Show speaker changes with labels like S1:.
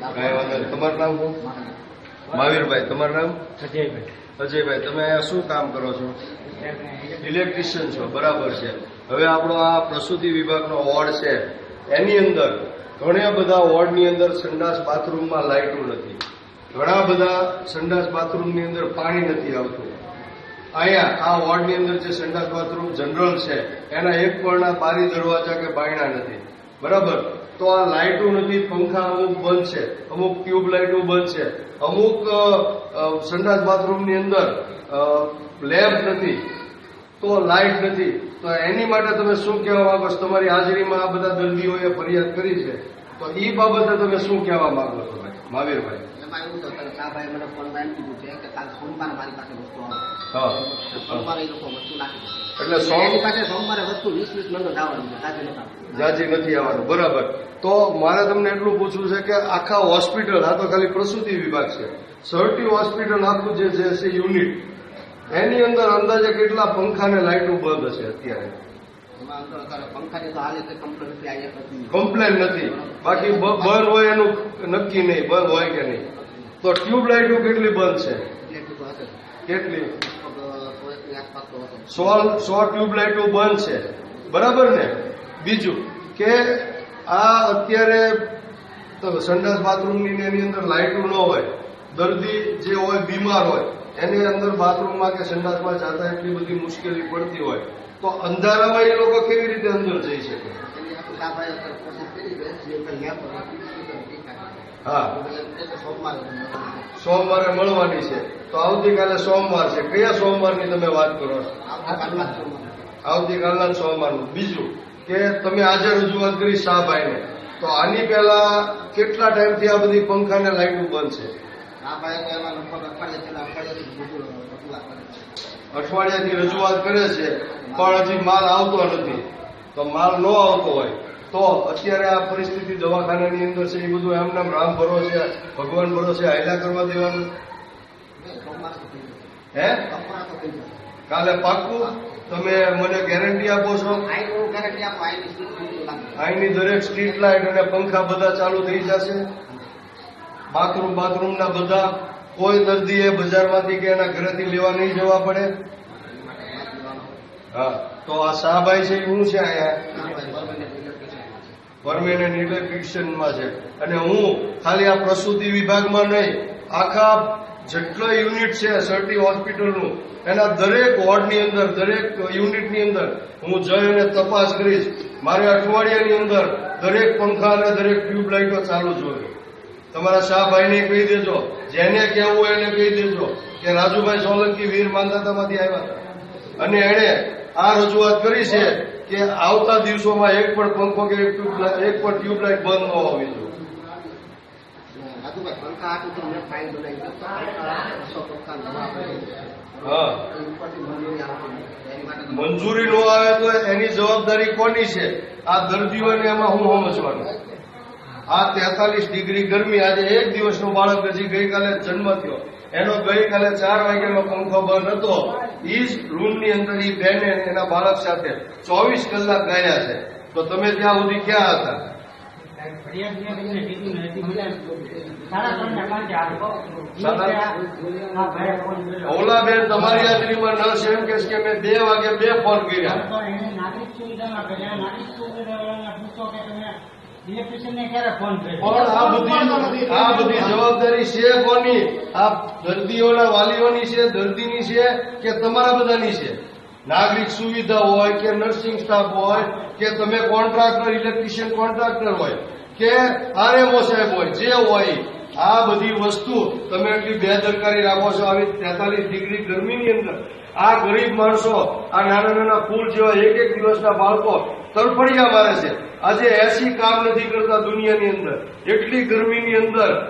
S1: કાંઈ વાંધો નહીં. તમારું નામ શું મહાવીરભાઈ. તમારું નામ?
S2: અજયભાઈ.
S1: અજયભાઈ તમે અહીંયા શું કામ કરો છો? ઇલેક્ટ્રિશિયન છો. બરાબર છે. હવે આપણો આ પ્રસૂતિ વિભાગનો વોર્ડ છે. એની અંદર ઘણા બધા વોર્ડની અંદર સંડાસ બાથરૂમમાં લાઇટો નથી. ઘણા બધા સંડાસ બાથરૂમની અંદર પાણી નથી આવતું. અહીંયા આ વોર્ડની અંદર જે સંડાસ બાથરૂમ જનરલ છે એના એક પરના બારી દરવાજા કે બાયણા નથી. બરાબર? તો આ લાઇટો નથી, પંખા અમુક બંધ છે, અમુક ટ્યુબ લાઇટો બંધ છે. અમુક સંડાસ બાથરૂમની અંદર લેમ્પ નથી, તો લાઇટ નથી. તો એની માટે તમે શું કહેવા માંગો છો? તમારી હાજરીમાં આ બધા દર્દીઓએ ફરિયાદ કરી છે. તો એ બાબતે તમે શું કહેવા માંગો છો ભાઈ? મહાવીરભાઈ.
S3: એમાં એવું તો તરત મને ફોનમાં એમ કીધું છે કે કાલ સોમવારે મારી પાસે વસ્તુ આવે. સોમવારે એ લોકો વસ્તુ નાખી
S1: એટલે સોમ
S3: પાસે સોમવારે વસ્તુ વીસ વીસ નંબર આવવાની
S1: જાજી નથી આવવાનું બરાબર. તો મારે તમને એટલું પૂછવું છે કે આખા હોસ્પિટલ આ તો ખાલી પ્રસૂતિ વિભાગ છે સર્ટી હોસ્પિટલ આખું જે જે છે યુનિટ એની અંદર અંદાજે કેટલા પંખા ને લાઇટો બંધ હશે અત્યારે? કમ્પ્લેન નથી બાકી બંધ હોય એનું નક્કી નહીં બંધ હોય કે નહીં. તો ટ્યુબલાઇટો કેટલી બંધ છે? કેટલી સો સો ટ્યુબલાઇટો બંધ છે. બરાબર ને? બીજું કે આ અત્યારે સંડાસ બાથરૂમની ને એની અંદર લાઇટો ન હોય દર્દી જે હોય બીમાર હોય એની અંદર બાથરૂમમાં કે સંડાસમાં જતા એટલી બધી મુશ્કેલી પડતી હોય. તો અંધારામાં એ લોકો કેવી રીતે અંદર જઈ શકે? હા.
S3: સોમવારે
S1: મળવાની છે. તો આવતીકાલે સોમવાર છે. કયા સોમવારની તમે વાત કરો છો?
S3: આવતીકાલના
S1: સોમવારનું. બીજું કે તમે આજે રજૂઆત કરી શાહભાઈને તો આની પહેલા કેટલા ટાઈમથી આ બધી પંખા ને લાઇટો બંધ છે?
S3: આ ભાઈ તો એમાં લગભગ અઠવાડિયે છેલ્લા અઠવાડિયેથી બધું રજૂઆત કરે છે.
S1: અઠવાડિયાથી રજૂઆત કરે છે પણ હજી માલ આવતો નથી. તો માલ ન આવતો હોય તો અત્યારે આ પરિસ્થિતિ દવાખાનાની અંદર છે એ બધું એમનામ રામ ભરોસે ભગવાન ભરોસે હાયલા કરવા દેવાનું? હે? કાલે પાક્કું? તમે મને ગેરંટી આપો છો? અહીંની દરેક સ્ટ્રીટ લાઇટ અને પંખા બધા ચાલુ થઈ જશે? બાથરૂમ, બાથરૂમના બધા કોઈ દર્દીએ બજારમાંથી કે એના ઘરેથી લેવા નહીં જવા પડે? હા, તો આ શાહભાઈ છે શું છે અહીંયા? પરમેનન્ટ ઇલેક્ટ્રિશિયનમાં છે. અને હું ખાલી આ પ્રસૂતિ વિભાગમાં નહીં, આખા જેટલા યુનિટ છે, સર્ટી હોસ્પિટલનું, એના દરેક વોર્ડની અંદર, દરેક યુનિટની અંદર, હું જઈ અને તપાસ કરીશ. મારે અઠવાડિયાની અંદર દરેક પંખા અને દરેક ટ્યુબલાઇટો ચાલુ જોઈએ તમારા શાહભાઈને કહી દેજો જેને કહેવું હોય એને કહી દેજો કે રાજુભાઈ સોલંકી વીર માંધાતામાંથી આવ્યા હતા. અને એણે આ રજૂઆત કરી છે કે આવતા દિવસોમાં એક પણ પંખો કે એક પણ ટ્યુબલાઇટ બંધ ન હોવી જોઈએ.
S3: મંજૂરી
S1: ન આવે તો એની જવાબદારી કોની છે? આ દર્દીઓને એમાં હું સમજવાનું? આ તેતાલીસ ડિગ્રી ગરમી આજે એક દિવસનો બાળક હજી ગઈકાલે જન્મ થયો. એનો ગઈકાલે ચાર વાગ્યાનો પંખો બંધ હતો. ઈ જ રૂમની અંદર ઈ બેને એના બાળક સાથે ચોવીસ કલાક ગયા છે. તો તમે ત્યાં સુધી ક્યાં હતા. ઓલાબેન, તમારી હાજરીમાં નર્સ એમ કે મેં બે વાગે બે ફોન કર્યા.
S2: નાગરિક સુવિધામાં નાગરિક સુવિધાવાળાને
S1: કોની? આ દર્દીઓના વાલીઓની છે, દર્દીની છે કે તમારા બધાની છે? નાગરિક સુવિધા હોય કે નર્સિંગ સ્ટાફ હોય કે તમે કોન્ટ્રાક્ટર, ઇલેક્ટ્રિશિયન કોન્ટ્રાક્ટર હોય કે આરએમઓ સાહેબ હોય, જે હોય આ બધી વસ્તુ તમે એટલી બેદરકારી રાખો છો, આવી તેતાલીસ ડિગ્રી ગરમીની અંદર. આ ગરીબ માણસો, આ નાના નાના ફૂલ જેવા એક એક દિવસના બાળકો તરફડિયા મારે છે. આજે એસી કામ નથી કરતા દુનિયાની અંદર. એટલી ગરમીની અંદર